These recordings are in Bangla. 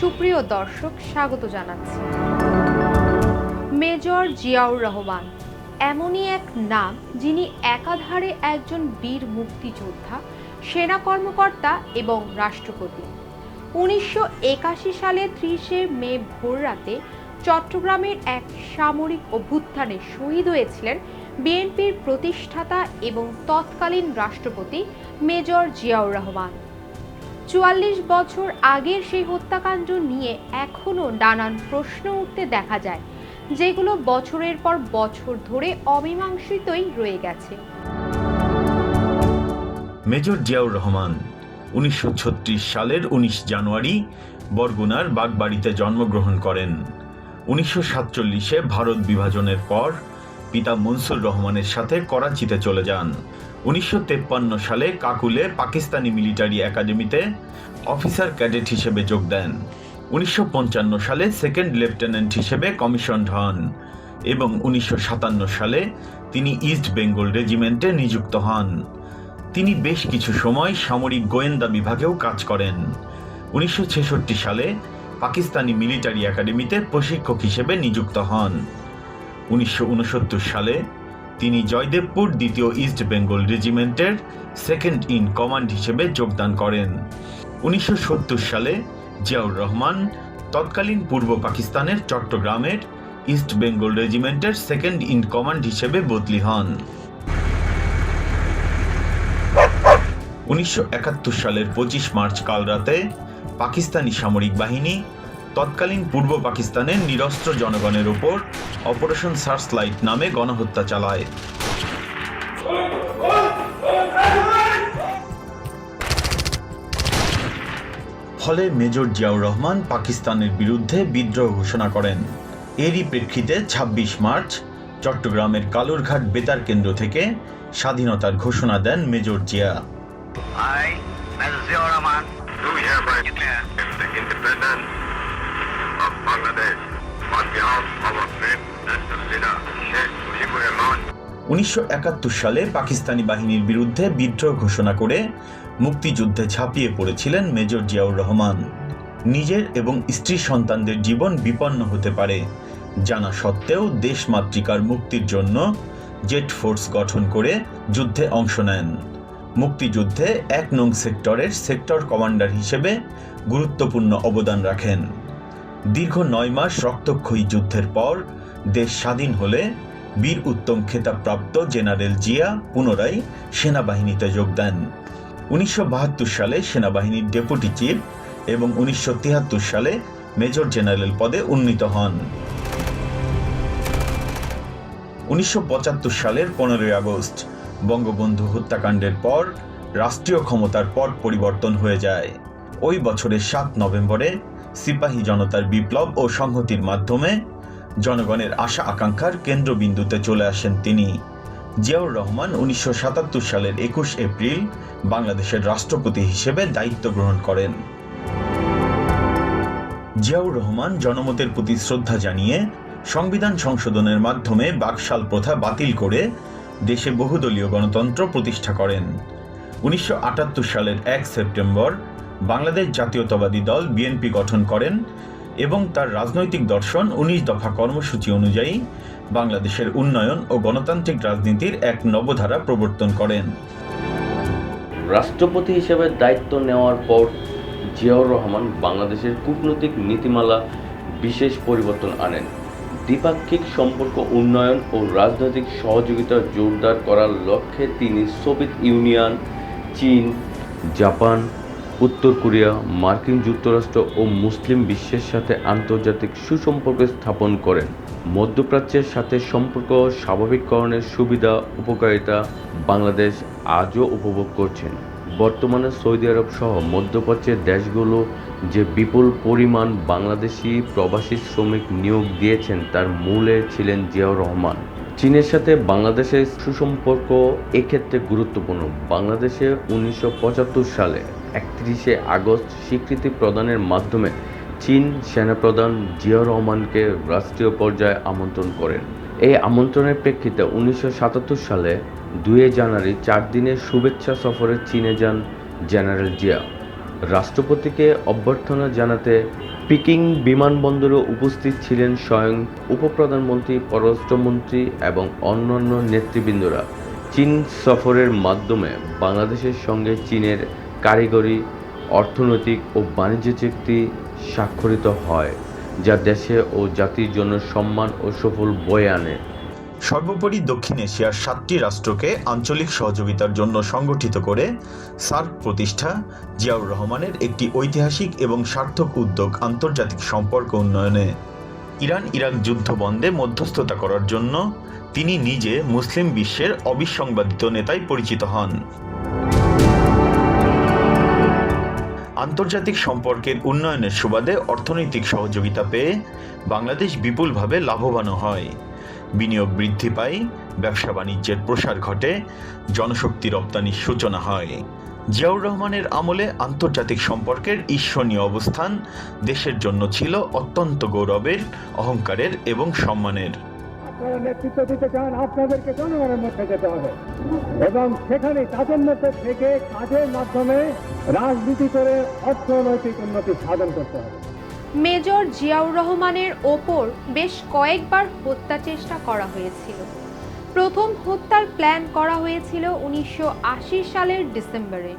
সুপ্রিয় দর্শক, স্বাগত জানাচ্ছি। মেজর জিয়াউর রহমান এমনই এক নাম যিনি একাধারে একজন বীর মুক্তিযোদ্ধা, সেনা কর্মকর্তা এবং রাষ্ট্রপতি। উনিশশো একাশি সালে ত্রিশে মে ভোররাতে চট্টগ্রামের এক সামরিক অভ্যুত্থানে শহীদ হয়েছিলেন বিএনপির প্রতিষ্ঠাতা এবং তৎকালীন রাষ্ট্রপতি মেজর জিয়াউর রহমান। চুয়াল্লিশ বছর আগের সেই হত্যাকাণ্ড নিয়ে এখনও নানান প্রশ্ন উঠতে দেখা যায়, যেগুলো বছরের পর বছর ধরে অমীমাংসিতই রয়ে গেছে। মেজর জিয়াউর রহমান, উনিশশো ছত্রিশ সালের ১৯ জানুয়ারি, বরগুনার বাগবাড়িতে জন্মগ্রহণ করেন। উনিশশো সাতচল্লিশে ভারত বিভাজনের পর পিতা মনসুর রহমানের সাথে করাচিতে চলে যান। উনিশশো সালে কাকুলে পাকিস্তানি মিলিটারি একাডেমিতে অফিসার ক্যাডেট হিসেবে যোগ দেন। উনিশশো পঞ্চান্ন সালে সেকেন্ড লেফটেন্যান্ট হিসেবে কমিশন হন এবং উনিশশো সাতান্ন সালে তিনি ইস্ট বেঙ্গল রেজিমেন্টে নিযুক্ত হন। তিনি বেশ কিছু সময় সামরিক গোয়েন্দা বিভাগেও কাজ করেন। উনিশশো ছেষট্টি সালে পাকিস্তানি মিলিটারি একাডেমিতে প্রশিক্ষক হিসেবে নিযুক্ত হন। উনিশশো উনসত্তর সালে তিনি জয়দেবপুর দ্বিতীয় ইস্ট বেঙ্গল রেজিমেন্টের সেকেন্ড ইন কমান্ড হিসেবে যোগদান করেন। উনিশশো সত্তর সালে জিয়াউর রহমান তৎকালীন পূর্ব পাকিস্তানের চট্টগ্রামের ইস্ট বেঙ্গল রেজিমেন্টের সেকেন্ড ইন কমান্ড হিসেবে বদলি হন। উনিশশো একাত্তর সালের পঁচিশ মার্চ কাল রাতে পাকিস্তানি সামরিক বাহিনী তৎকালীন পূর্ব পাকিস্তানের নিরস্ত্র জনগণের ওপর অপারেশন সার্চ লাইট নামে গণহত্যা চালায়। ফলে মেজর জিয়াউর রহমান পাকিস্তানের বিরুদ্ধে বিদ্রোহ ঘোষণা করেন। এরই প্রেক্ষিতে ২৬ মার্চ চট্টগ্রামের কালুরঘাট বেতার কেন্দ্র থেকে স্বাধীনতার ঘোষণা দেন মেজর জিয়া। উনিশশো সালে পাকিস্তানি বাহিনীর বিরুদ্ধে বিদ্রোহ ঘোষণা করে মুক্তিযুদ্ধে ঝাঁপিয়ে পড়েছিলেন মেজর জিয়াউর রহমান। নিজের এবং স্ত্রী সন্তানদের জীবন বিপন্ন হতে পারে, জানা সত্ত্বেও দেশমাতৃকার মুক্তির জন্য জেট ফোর্স গঠন করে যুদ্ধে অংশ নেন। মুক্তিযুদ্ধে এক নং সেক্টরের সেক্টর কমান্ডার হিসেবে গুরুত্বপূর্ণ অবদান রাখেন। দীর্ঘ নয় মাস রক্তক্ষয়ী যুদ্ধের পর দেশ স্বাধীন হলে বীর উত্তম খেতাবপ্রাপ্ত জেনারেল জিয়া পুনরায় সেনাবাহিনীতে যোগ দেন। উনিশশো বাহাত্তর সালে সেনাবাহিনীর ডেপুটি চিফ এবং উনিশশো তিয়াত্তর সালে মেজর জেনারেল পদে উন্নীত হন। উনিশশো পঁচাত্তর সালের পনেরোই আগস্ট বঙ্গবন্ধু হত্যাকাণ্ডের পর রাষ্ট্রীয় ক্ষমতার পট পরিবর্তন হয়ে যায়। ওই বছরের সাত নভেম্বরে সিপাহী জনতার বিপ্লব ও সংহতির মাধ্যমে জনগণের আশা আকাঙ্ক্ষার কেন্দ্রবিন্দুতে চলে আসেন তিনি। জিয়াউর রহমান উনিশশো সাতাত্তর সালের একুশ এপ্রিল বাংলাদেশের রাষ্ট্রপতি হিসেবে দায়িত্ব গ্রহণ করেন। জিয়াউর রহমান জনমতের প্রতি শ্রদ্ধা জানিয়ে সংবিধান সংশোধনের মাধ্যমে বাকশাল প্রথা বাতিল করে দেশে বহুদলীয় গণতন্ত্র প্রতিষ্ঠা করেন। উনিশশো আটাত্তর সালের এক সেপ্টেম্বর বাংলাদেশ জাতীয়তাবাদী দল বিএনপি গঠন করেন এবং তার রাজনৈতিক দর্শন উনিশ দফা কর্মসূচি অনুযায়ী বাংলাদেশের উন্নয়ন ও গণতান্ত্রিক রাজনীতির এক নবধারা প্রবর্তন করেন। রাষ্ট্রপতি হিসেবে দায়িত্ব নেওয়ার পর জিয়াউর রহমান বাংলাদেশের কূটনৈতিক নীতিমালা বিশেষ পরিবর্তন আনেন। দ্বিপাক্ষিক সম্পর্ক, উন্নয়ন ও রাজনৈতিক সহযোগিতা জোরদার করার লক্ষ্যে তিনি সোভিয়েত ইউনিয়ন, চীন, জাপান উত্তর কোরিয়া, মার্কিন যুক্তরাষ্ট্র ও মুসলিম বিশ্বের সাথে আন্তর্জাতিক সুসম্পর্ক স্থাপন করেন। মধ্যপ্রাচ্যের সাথে সম্পর্ক স্বাভাবিককরণের সুবিধা, উপকারিতা বাংলাদেশ আজও উপভোগ করছেন। বর্তমানে সৌদি আরব সহ মধ্যপ্রাচ্যের দেশগুলো যে বিপুল পরিমাণ বাংলাদেশি প্রবাসী শ্রমিক নিয়োগ দিয়েছেন, তার মূলে ছিলেন জিয়াউর রহমান। চীনের সাথে বাংলাদেশের সুসম্পর্ক এক্ষেত্রে গুরুত্বপূর্ণ। বাংলাদেশে উনিশশো পঁচাত্তর সালে একত্রিশে আগস্ট স্বীকৃতি প্রদানের মাধ্যমে চীন সেনাপ্রধান জিয়াউর রহমানকে রাষ্ট্রীয় পর্যায়ে আমন্ত্রণ করেন। এই আমন্ত্রণের প্রেক্ষিতে উনিশশো সাতাত্তর সালে দুই জানুয়ারি চার দিনের শুভেচ্ছা সফরে চীনে যান জেনারেল জিয়া। রাষ্ট্রপতিকে অভ্যর্থনা জানাতে পিকিং বিমানবন্দরে উপস্থিত ছিলেন স্বয়ং উপপ্রধানমন্ত্রী, পররাষ্ট্রমন্ত্রী এবং অন্যান্য নেতৃবৃন্দরা। চীন সফরের মাধ্যমে বাংলাদেশের সঙ্গে চীনের কারিগরি, অর্থনৈতিক ও বাণিজ্য চুক্তি স্বাক্ষরিত হয়, যা দেশে ও জাতির জন্য সম্মান ও সফল বয়ে আনে। সর্বোপরি দক্ষিণ এশিয়ার সাতটি রাষ্ট্রকে আঞ্চলিক সহযোগিতার জন্য সংগঠিত করে সার্ক প্রতিষ্ঠা, জিয়াউর রহমানের একটি ঐতিহাসিক এবং সার্থক উদ্যোগ আন্তর্জাতিক সম্পর্ক উন্নয়নে। ইরান ইরাক যুদ্ধ বন্ধে মধ্যস্থতা করার জন্য তিনি নিজে মুসলিম বিশ্বের অবিসংবাদিত নেতায় পরিচিত হন। আন্তর্জাতিক সম্পর্কের উন্নয়নের সুবাদে অর্থনৈতিক সহযোগিতা পেয়ে বাংলাদেশ বিপুলভাবে লাভবানও হয়। বিনিয়োগ বৃদ্ধি পায়, ব্যবসা বাণিজ্যের প্রসার ঘটে, জনশক্তি রপ্তানির সূচনা হয়। জিয়াউর রহমানের আমলে আন্তর্জাতিক সম্পর্কের ঈর্ষণীয় অবস্থান দেশের জন্য ছিল অত্যন্ত গৌরবের, অহংকারের এবং সম্মানের। আপনারা নেতৃত্ব দিতে চান, আপনাদেরকে জনগণের মধ্যে যেতে হবে। এবং সেখানে তাদের মধ্যে থেকে কাজের মাধ্যমে রাজনীতি করে অর্থনৈতিক উন্নতি সাধন করতে হবে। মেজর জিয়াউর রহমানের ওপর বেশ কয়েকবার হত্যা চেষ্টা করা হয়েছিল। প্রথম হত্যার প্ল্যান করা হয়েছিল উনিশশো আশি সালের ডিসেম্বরে।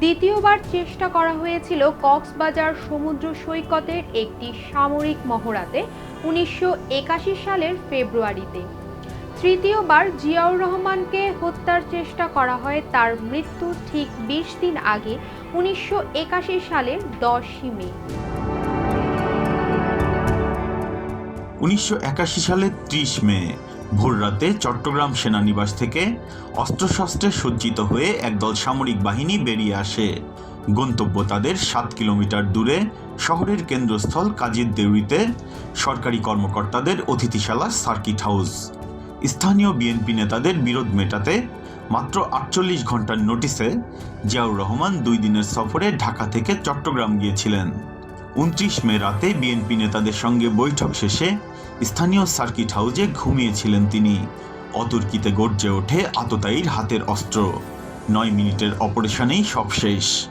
দ্বিতীয়বার চেষ্টা করা হয়েছিল কক্সবাজার সমুদ্র সৈকতের একটি সামরিক মহড়াতে উনিশশো একাশি সালের ফেব্রুয়ারিতে। তৃতীয়বার জিয়াউর রহমানকে হত্যার চেষ্টা করা হয় তার মৃত্যু ঠিক বিশ দিন আগে উনিশশো একাশি সালের দশই মে। উনিশশো একাশি সালের ত্রিশ মে ভোররাতে চট্টগ্রাম সেনানিবাস থেকে অস্ত্রশস্ত্রে সজ্জিত হয়ে একদল সামরিক বাহিনী বেরিয়ে আসে। গন্তব্য তাদের সাত কিলোমিটার দূরে শহরের কেন্দ্রস্থল কাজীর দেউরিতে সরকারি কর্মকর্তাদের অতিথিশালা সার্কিট হাউস। স্থানীয় বিএনপি নেতাদের বিরোধ মেটাতে মাত্র আটচল্লিশ ঘণ্টার নোটিসে জিয়াউর রহমান দুই দিনের সফরে ঢাকা থেকে চট্টগ্রাম গিয়েছিলেন। উনত্রিশ মে রাতে বিএনপি নেতাদের সঙ্গে বৈঠক শেষে স্থানীয় সার্কিট হাউজে ঘুমিয়েছিলেন তিনি। অতর্কিতে গর্জে ওঠে আততায়ীর হাতের অস্ত্র। নয় মিনিটের অপারেশনেই সব শেষ।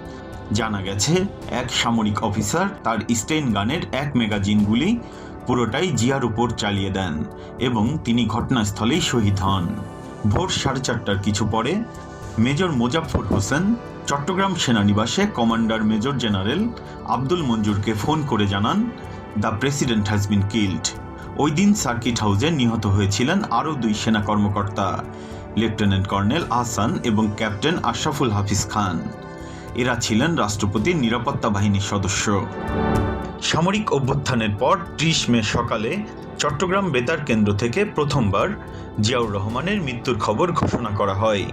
জানা গেছে, এক সামরিক অফিসার তার স্টেন গানের এক ম্যাগাজিন গুলি পুরোটাই জিয়ার উপর চালিয়ে দেন এবং তিনি ঘটনাস্থলেই শহীদ হন। ভোর সাড়ে চারটার কিছু পরে, মেজর মোজাফফর হোসেন, চট্টগ্রাম সেনানিবাসে কমান্ডার মেজর জেনারেল আব্দুল মঞ্জুরকে ফোন করে জানান, the president has been killed. ওই দিন সার্কিট হাউসে নিহত হয়েছিলেন আরও দুই সেনা কর্মকর্তা, লেফটেন্যান্ট কর্নেল আহসান এবং ক্যাপ্টেন আশরাফুল হাফিজ খান। এরা ছিলেন রাষ্ট্রপতির নিরাপত্তা বাহিনীর সদস্য। সামরিক অভ্যুত্থানের পর ত্রিশ মে সকালে চট্টগ্রাম বেতার কেন্দ্র থেকে প্রথমবার জিয়াউর রহমানের মৃত্যুর খবর ঘোষণা করা হয়।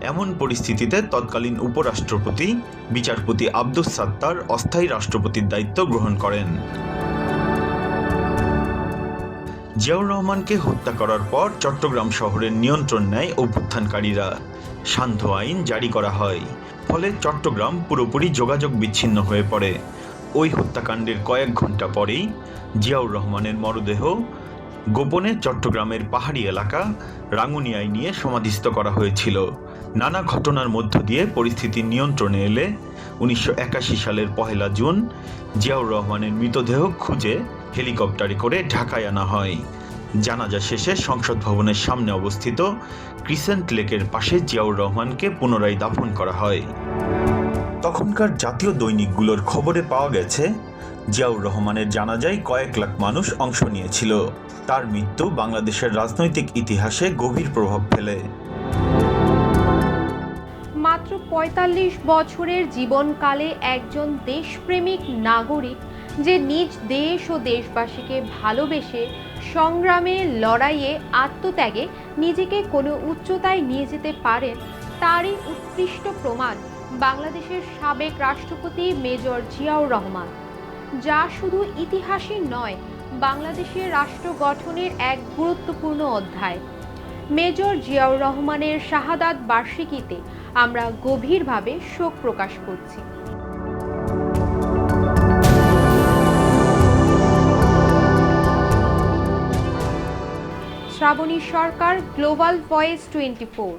এমন পরিস্থিতিতে তৎকালীন উপরাষ্ট্রপতি, বিচারপতি আব্দুস সাত্তার অস্থায়ী রাষ্ট্রপতির দায়িত্ব গ্রহণ করেন। জিয়াউর রহমানকে হত্যা করার পর চট্টগ্রাম শহরের নিয়ন্ত্রণ নেয় অভ্যুত্থানকারীরা। সান্ধ্য আইন জারি করা হয়, ফলে চট্টগ্রাম পুরোপুরি যোগাযোগ বিচ্ছিন্ন হয়ে পড়ে। ওই হত্যাকাণ্ডের কয়েক ঘণ্টা পরেই জিয়াউর রহমানের মরদেহ গোপনে চট্টগ্রামের পাহাড়ি এলাকা রাঙ্গুনিয়ায় নিয়ে সমাধিস্থ করা হয়েছিল। নানা ঘটনার মধ্য দিয়ে পরিস্থিতি নিয়ন্ত্রণে এলে উনিশশো একাশি সালের পহেলা জুন জিয়াউর রহমানের মৃতদেহ খুঁজে হেলিকপ্টারে করে ঢাকায় আনা হয়। জানাজা শেষে সংসদ ভবনের সামনে অবস্থিত ক্রিসেন্ট লেকের পাশে জিয়াউর রহমানকে পুনরায় দাফন করা হয়। তখনকার জাতীয় দৈনিকগুলোর খবরে পাওয়া গেছে, জিয়াউর রহমানের জানাজায় কয়েক লাখ মানুষ অংশ নিয়েছিল। তার মৃত্যু বাংলাদেশের রাজনৈতিক ইতিহাসে গভীর প্রভাব ফেলে। মাত্র ৪৫ বছরের জীবনকালে একজন দেশপ্রেমিক নাগরিক যে নিজ দেশ ও দেশবাসীকে ভালোবেসে সংগ্রামে, লড়াইয়ে, আত্মত্যাগে নিজেকে কোনো উচ্চতায় নিয়ে যেতে পারেন, তারই উৎকৃষ্ট প্রমাণ বাংলাদেশের সাবেক রাষ্ট্রপতি মেজর জিয়াউর রহমান। যা শুধু ইতিহাসই নয়, বাংলাদেশের রাষ্ট্র গঠনের এক গুরুত্বপূর্ণ অধ্যায়। মেজর জিয়াউর রহমানের শাহাদাত বার্ষিকীতে আমরা গভীরভাবে শোক প্রকাশ করছি। Srabani Sarkar global voice twenty four